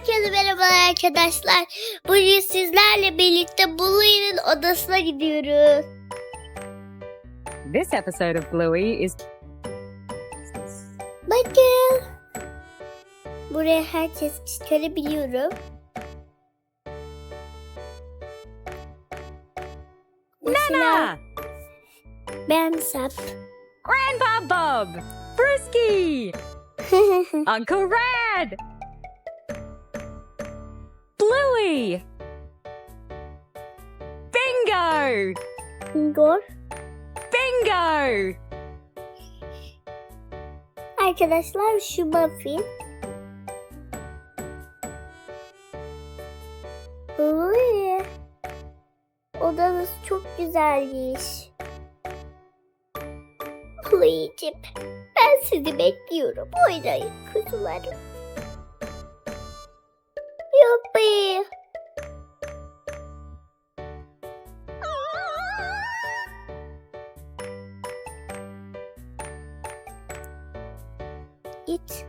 Herkese merhabalar arkadaşlar. Bugün sizlerle birlikte Blue'nin odasına gidiyoruz. This episode of Bluey is Bakın. Buraya herkes çıkarabiliyorum. Nana, ben Sap. Grandpa Bob, Frisky, Uncle Red, Bluey, Bingo, Igor. Bingo, Arkadaşlar şu Muffin. Uy. Odanız çok güzelmiş. Uyucum, ben sizi bekliyorum. Oynayın kuzularım. Yuppi. Git.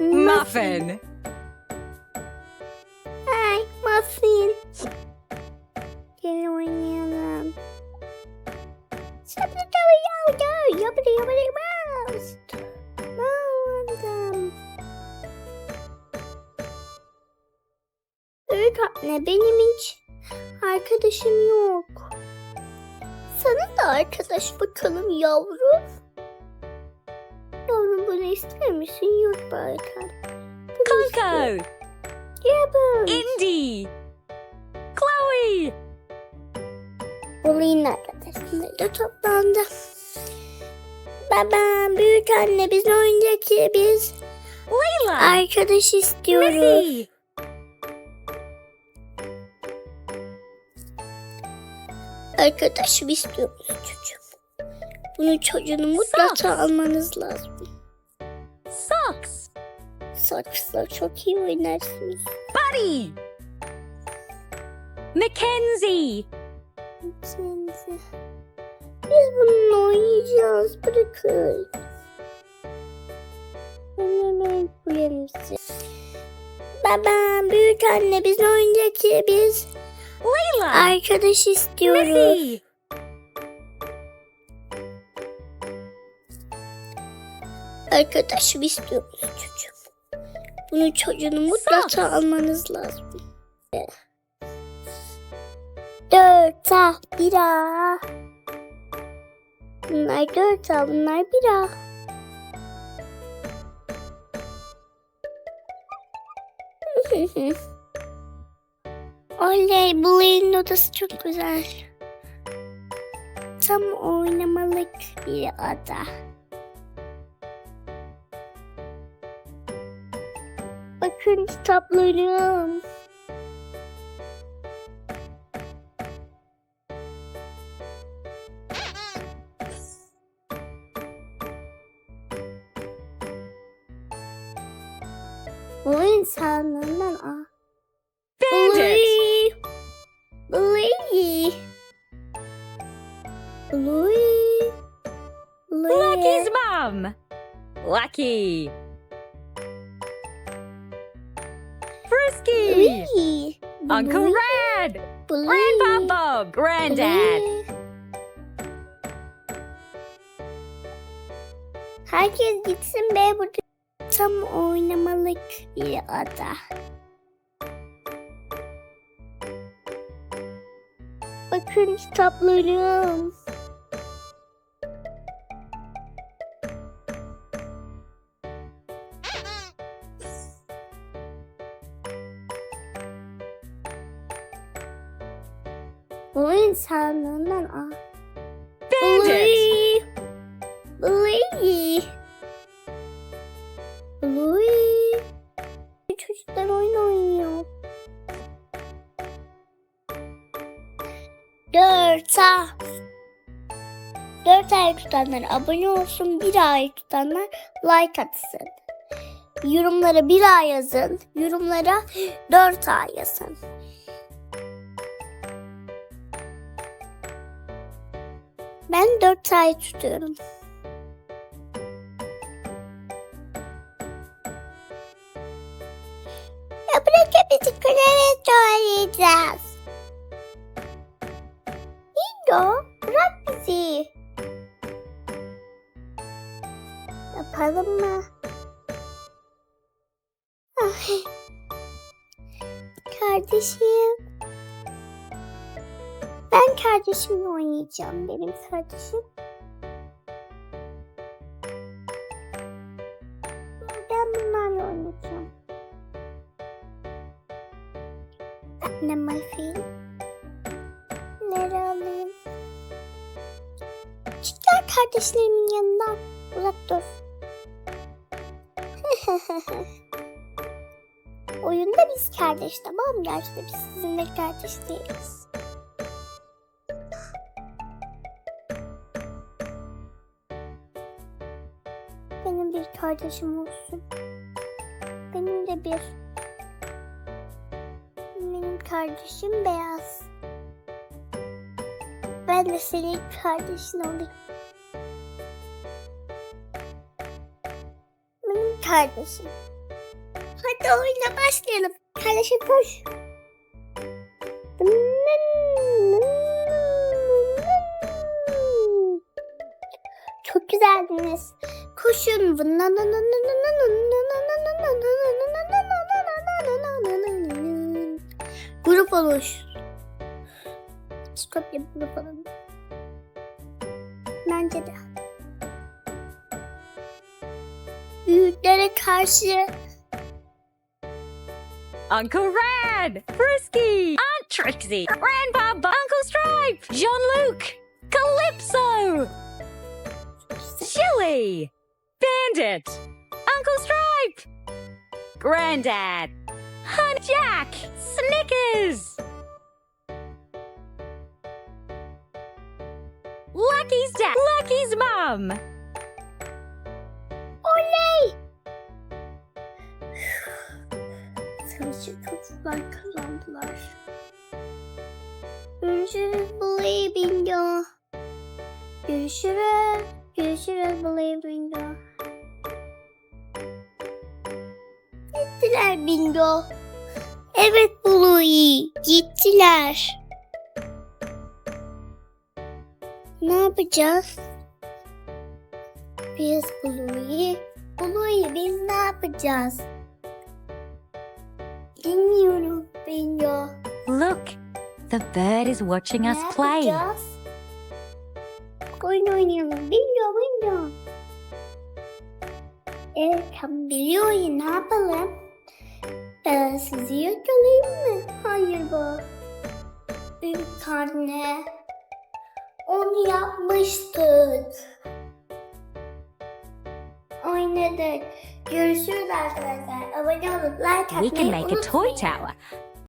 Muffin, Ay muffin. Gel oynayalım. Sabri tabi yavru. Yabri yabri mouse. Mağazadım. Evet anne benim hiç arkadaşım yok. Sana da arkadaş bakalım yavrum. Bunu ister misin? Yok. Bunu Coco, istiyorum. Yapın. Indy, Chloe, Bulayın arkadaşlar da toplandı. Babam, büyük anne biz ne oynayacak ki biz Layla, arkadaş istiyoruz. Missy, Arkadaşım istiyoruz çocuğum. Bunun çocuğunu mutlaka almanız lazım. Saksla çok iyi oynarsınız. Buddy, Mackenzie, Kendinize. Biz bununla oynayacağız. Bırakın. Hemen size. Babam, büyük anne biz oynayacak biz Layla, arkadaş istiyoruz. Missy, Arkadaşım istiyoruz. Bunun çocuğunu mutlaka almanız lazım. Dört ah bir ah. Bunlar dört ah bunlar bir ah. Oley Blue'nin odası çok güzel. Tam oynamalık bir ada. Bakın kitaplarım. Bu insanlardan ah. Bandit, Bluey. Bluey. Bluey. Lucky's mom, Lucky, Frisky, Bluey. Uncle Bluey. Red, Bluey. Grandpa Bob, Granddad, Bluey. Herkes gitsin be burada tam oynamalık bir ada. Bakın kitaplarım. Bu insanlardan ah. Bandit. Bluey. Bluey. Çocuklar oyun oynuyor. Dört ah. Dört ay tutanlar abone olsun. Bir ay tutanlar like atsın. Yorumlara bir ay yazın. Yorumlara dört ay yazın. Ben 4 ay tutuyorum. Ya bırak bizi kreve doğrayacağız. Dingo bırak bizi. Yapalım mı? Ah, kardeşim. Ben kardeşimle oynayacağım. Benim kardeşim. Ben bunlarla oynayacağım. Annem film. Nereye alayım? Çıkar kardeşlerimin yanından. Uzak dur. Oyunda biz kardeş tamam mı? Gerçekten biz sizinle kardeş değiliz. Benim bir kardeşim olsun. Benim de bir. Benim kardeşim beyaz. Ben de senin kardeşin olayım. Benim kardeşim. Hadi oyuna başlayalım. Kardeşim koş. Çok güzeldiniz. Koşun. Grup oluş. Skopya grup olun. Bence de. Büyüklere karşı Uncle Rad, Frisky, Aunt Trixie, Grandpa, Uncle Stripe, Jean-Luc, Calypso, Chili, Bandit, Uncle Stripe, Granddad, Hun Jack, Snickers, Lucky's dad, Lucky's mom, Oley! Savaşı çocuklar kazandılar. Görüşürüz Bully Bingo. Görüşürüz. Görüşürüz Bully Bingo. Gittiler Bingo. Evet Bully. Gittiler. Ne yapacağız? Biz Blue'yu, Blue'yu biz ne yapacağız? Bilmiyorum Bingo. Look, the bird is watching Ne us play. yapacağız? Oyun oynayalım. Bingo, bingo. Evet, biliyor ya ne yapalım? Ben sizi yakalayayım mı? Hayır bu. Büyük anne. Onu yapmıştık. Oynadık. Görüşürüz arkadaşlar. Abone olun. Like We atmayı can make a toy tower